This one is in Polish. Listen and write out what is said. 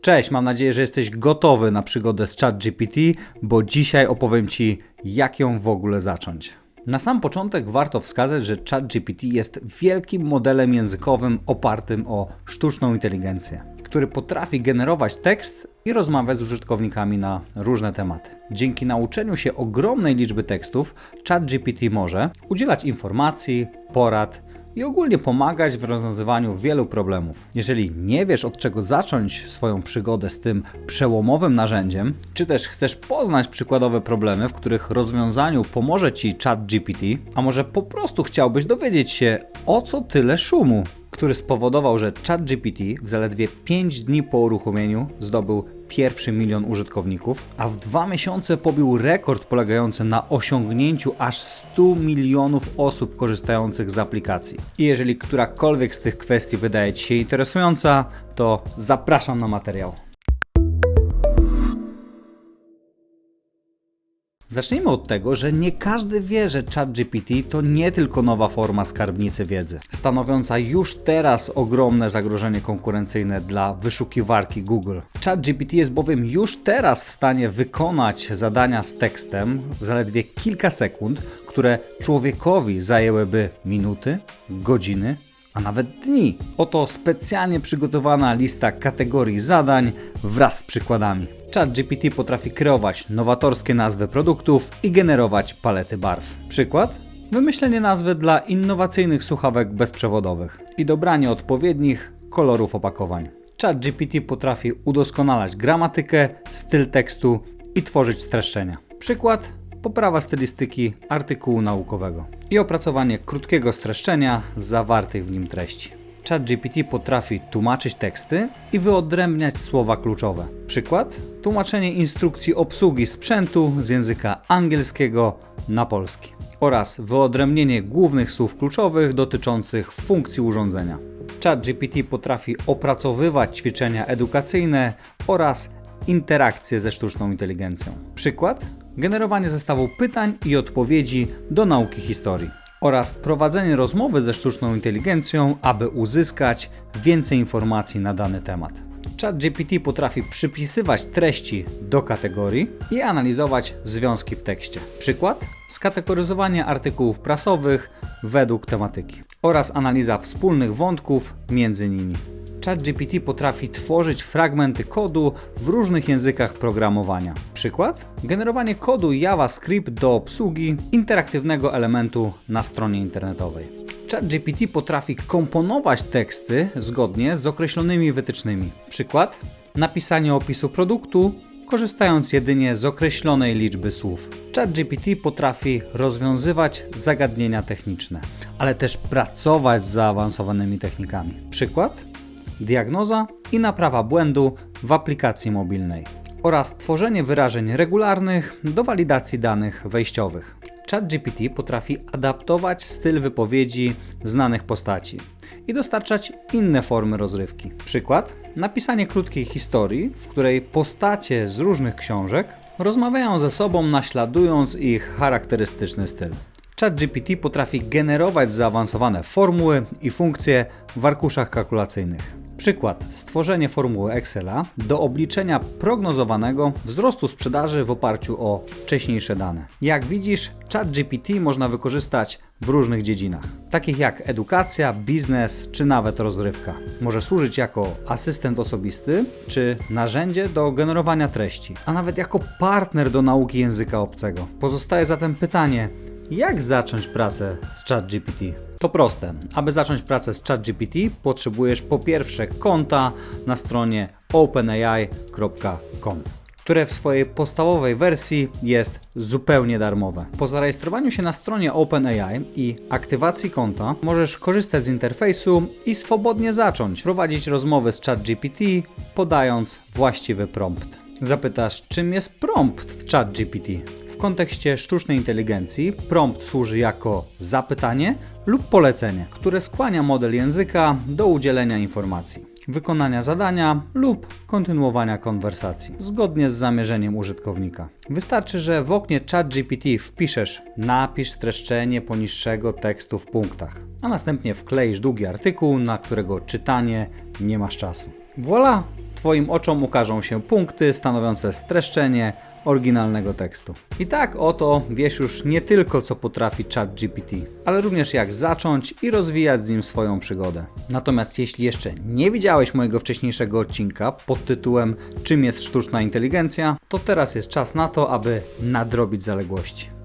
Cześć, mam nadzieję, że jesteś gotowy na przygodę z ChatGPT, bo dzisiaj opowiem Ci, jak ją w ogóle zacząć. Na sam początek warto wskazać, że ChatGPT jest wielkim modelem językowym opartym o sztuczną inteligencję, który potrafi generować tekst i rozmawiać z użytkownikami na różne tematy. Dzięki nauczeniu się ogromnej liczby tekstów, ChatGPT może udzielać informacji, porad, i ogólnie pomagać w rozwiązywaniu wielu problemów. Jeżeli nie wiesz od czego zacząć swoją przygodę z tym przełomowym narzędziem, czy też chcesz poznać przykładowe problemy, w których rozwiązaniu pomoże Ci ChatGPT, a może po prostu chciałbyś dowiedzieć się o co tyle szumu, który spowodował, że ChatGPT w zaledwie 5 dni po uruchomieniu zdobył pierwszy milion użytkowników, a w dwa miesiące pobił rekord polegający na osiągnięciu aż 100 milionów osób korzystających z aplikacji. I jeżeli którakolwiek z tych kwestii wydaje Ci się interesująca, to zapraszam na materiał. Zacznijmy od tego, że nie każdy wie, że ChatGPT to nie tylko nowa forma skarbnicy wiedzy, stanowiąca już teraz ogromne zagrożenie konkurencyjne dla wyszukiwarki Google. ChatGPT jest bowiem już teraz w stanie wykonać zadania z tekstem w zaledwie kilka sekund, które człowiekowi zajęłyby minuty, godziny a nawet dni. Oto specjalnie przygotowana lista kategorii zadań wraz z przykładami. ChatGPT potrafi kreować nowatorskie nazwy produktów i generować palety barw. Przykład? Wymyślenie nazwy dla innowacyjnych słuchawek bezprzewodowych i dobranie odpowiednich kolorów opakowań. ChatGPT potrafi udoskonalać gramatykę, styl tekstu i tworzyć streszczenia. Przykład poprawa stylistyki artykułu naukowego i opracowanie krótkiego streszczenia zawartych w nim treści. ChatGPT potrafi tłumaczyć teksty i wyodrębniać słowa kluczowe. Przykład: tłumaczenie instrukcji obsługi sprzętu z języka angielskiego na polski oraz wyodrębnienie głównych słów kluczowych dotyczących funkcji urządzenia. ChatGPT potrafi opracowywać ćwiczenia edukacyjne oraz interakcje ze sztuczną inteligencją. Przykład: generowanie zestawu pytań i odpowiedzi do nauki historii oraz prowadzenie rozmowy ze sztuczną inteligencją, aby uzyskać więcej informacji na dany temat. ChatGPT potrafi przypisywać treści do kategorii i analizować związki w tekście. Przykład: skategoryzowanie artykułów prasowych według tematyki oraz analiza wspólnych wątków między nimi. ChatGPT potrafi tworzyć fragmenty kodu w różnych językach programowania. Przykład? Generowanie kodu JavaScript do obsługi interaktywnego elementu na stronie internetowej. ChatGPT potrafi komponować teksty zgodnie z określonymi wytycznymi. Przykład? Napisanie opisu produktu korzystając jedynie z określonej liczby słów. ChatGPT potrafi rozwiązywać zagadnienia techniczne, ale też pracować z zaawansowanymi technikami. Przykład? Diagnoza i naprawa błędu w aplikacji mobilnej oraz tworzenie wyrażeń regularnych do walidacji danych wejściowych. ChatGPT potrafi adaptować styl wypowiedzi znanych postaci i dostarczać inne formy rozrywki. Przykład: napisanie krótkiej historii, w której postacie z różnych książek rozmawiają ze sobą, naśladując ich charakterystyczny styl. ChatGPT potrafi generować zaawansowane formuły i funkcje w arkuszach kalkulacyjnych. Przykład: stworzenie formuły Excela do obliczenia prognozowanego wzrostu sprzedaży w oparciu o wcześniejsze dane. Jak widzisz, ChatGPT można wykorzystać w różnych dziedzinach, takich jak edukacja, biznes czy nawet rozrywka. Może służyć jako asystent osobisty czy narzędzie do generowania treści, a nawet jako partner do nauki języka obcego. Pozostaje zatem pytanie, jak zacząć pracę z ChatGPT? To proste. Aby zacząć pracę z ChatGPT, potrzebujesz po pierwsze konta na stronie openai.com które w swojej podstawowej wersji jest zupełnie darmowe. Po zarejestrowaniu się na stronie OpenAI i aktywacji konta możesz korzystać z interfejsu i swobodnie zacząć prowadzić rozmowy z ChatGPT, podając właściwy prompt. Zapytasz, czym jest prompt w ChatGPT? kontekście sztucznej inteligencji prompt służy jako zapytanie lub polecenie, które skłania model języka do udzielenia informacji, wykonania zadania lub kontynuowania konwersacji, zgodnie z zamierzeniem użytkownika. Wystarczy, że w oknie ChatGPT wpiszesz napisz streszczenie poniższego tekstu w punktach, a następnie wkleisz długi artykuł, na którego czytanie nie masz czasu. Voilà! Twoim oczom ukażą się punkty stanowiące streszczenie oryginalnego tekstu. I tak oto wiesz już nie tylko co potrafi ChatGPT, ale również jak zacząć i rozwijać z nim swoją przygodę. Natomiast jeśli jeszcze nie widziałeś mojego wcześniejszego odcinka pod tytułem Czym jest sztuczna inteligencja, to teraz jest czas na to, aby nadrobić zaległości.